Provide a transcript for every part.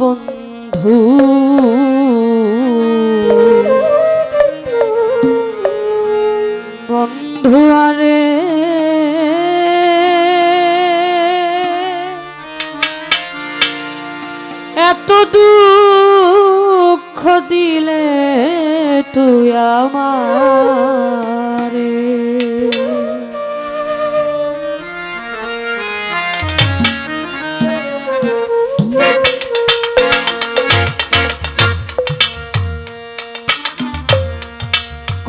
বন্ধু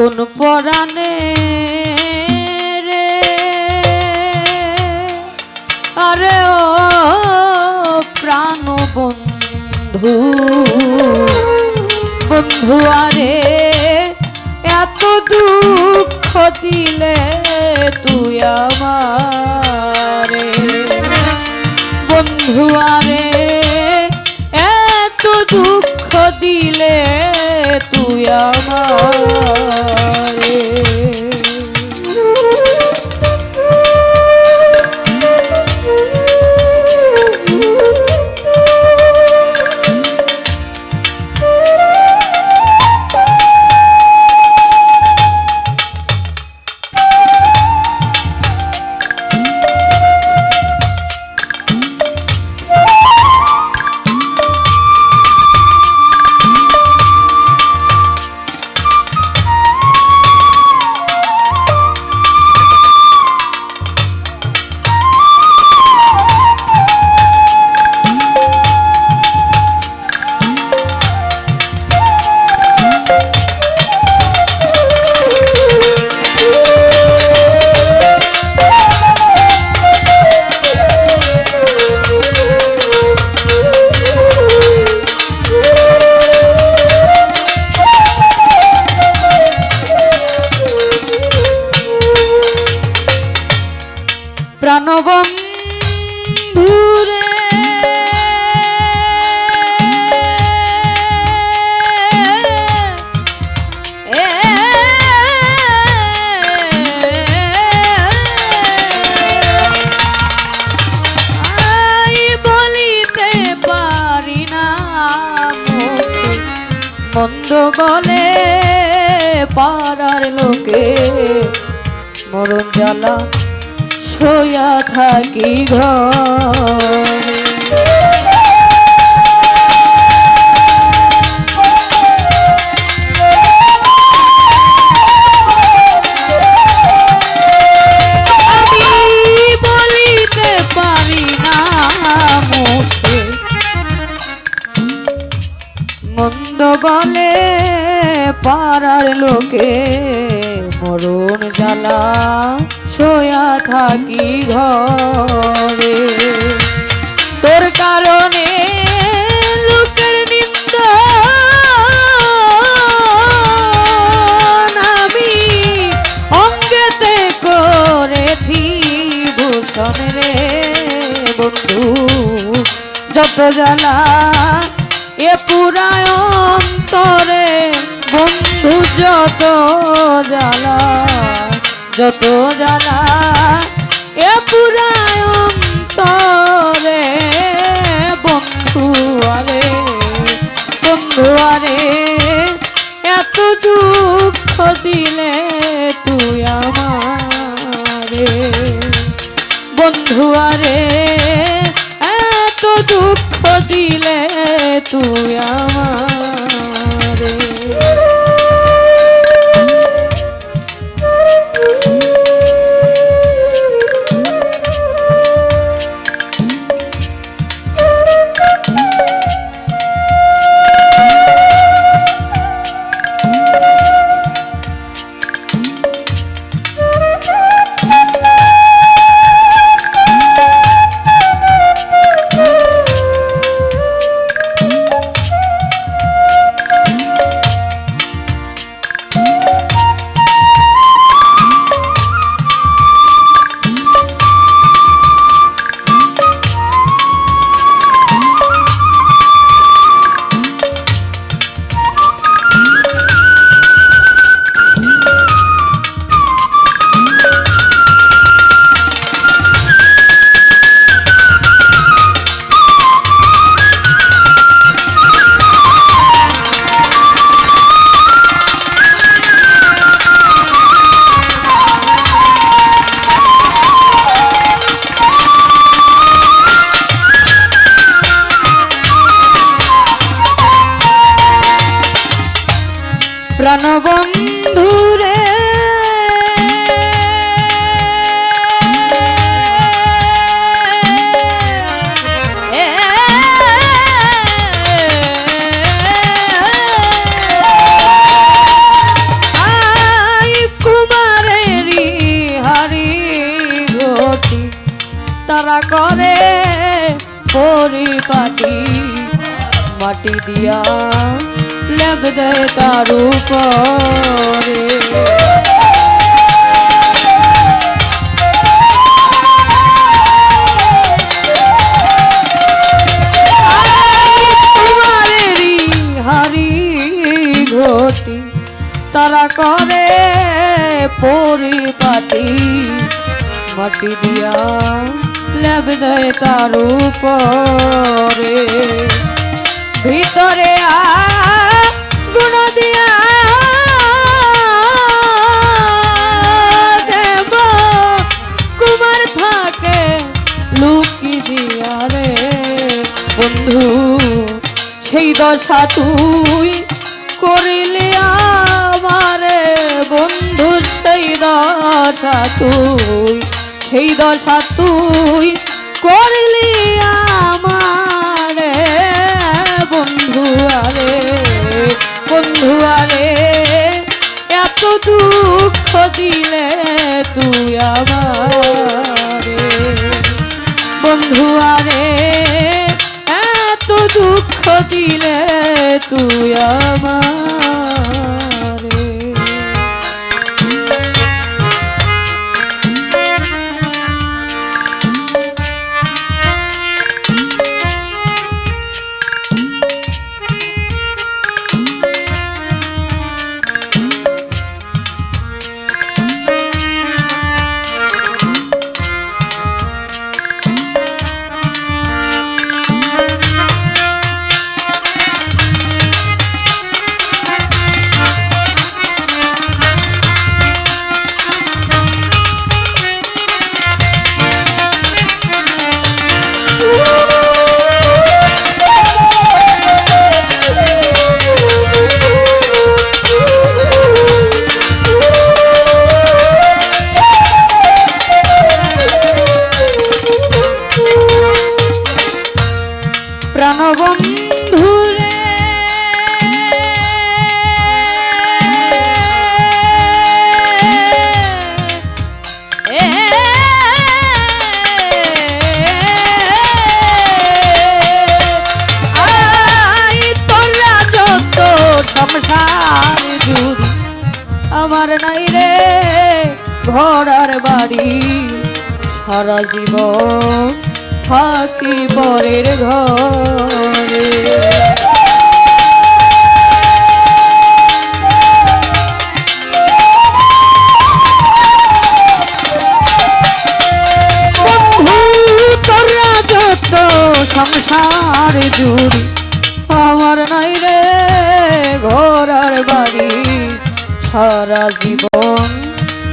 কোন পরাণে রে? আরে ও প্রাণ বন্ধু বন্ধু আরে, এত দুঃখ দিলে তুই আমারে। বন্ধু আরে, এত দুঃখ দিলে আমারে প্রাণবন্ধুরে মন্দ বলে পাড়ার লোকে। মরণ জ্বালা শোয়া থাকি ঘরে। লোকে মরণ জ্বালা শোয়া থাকি ঘরে। তোর কারণে লোকের নিন্দ আমি অঙ্গেতে করেছি ভূষণ রে বন্ধু, যত জ্বালা যত জ্বালা যত জ্বালা এ পুরায় অন্তরে বন্ধু আরে বন্ধু আরে, এত দুঃখ দিলে তুই আমারে। বন্ধু আরে, এত দুঃখ দিলে তুই আমারে। প্রাণবন্ধুরে তারা করে পরিপাটি মাটি দিয়া লেপ দেয় তার উপরে। তারা করে পরিপাটি। মাটি দিয়া লেব দেয় তার উপরে। ভিতরে গুণ দশা তুই করিলে আমারে। বন্ধু সেই দশা তুই সেই দশা তুই আমারে সারা জীবন থাকি পরের ঘরে। সংসার জুড়ি আমার নাই রে ঘোড়ার বাড়ি সারা জীবন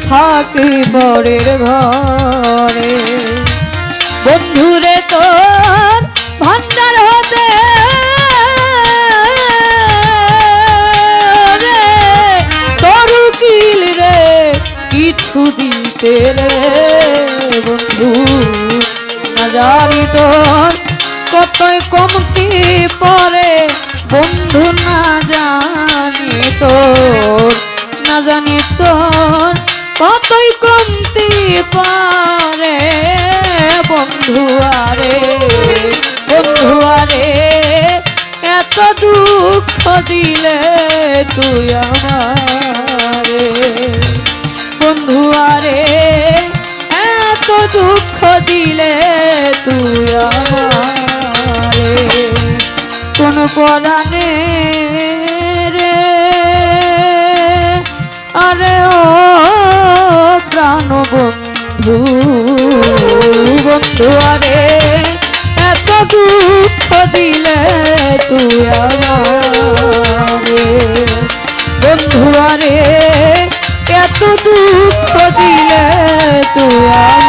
থাকি পরের ঘরে। বন্ধুরে তোর ভান্ডার হতে তোর উকিল রে, কিছু রে। বন্ধু কতই কমতি পরে বন্ধু না জানি তোর, না জানি তোর কতই কমতি পারে বন্ধু আরে বন্ধু আরে, এত দুঃখ দিলে তুই আমারে। বন্ধু আরে, এত দুঃখ দিলে তুই আমারে। কোন পরাণে রে, আরে ও বন্ধু বন্ধু আরে, এত দুঃখ দিলে তুই আমারে বন্ধু আরে, এত দুঃখ দিলে তুই আমার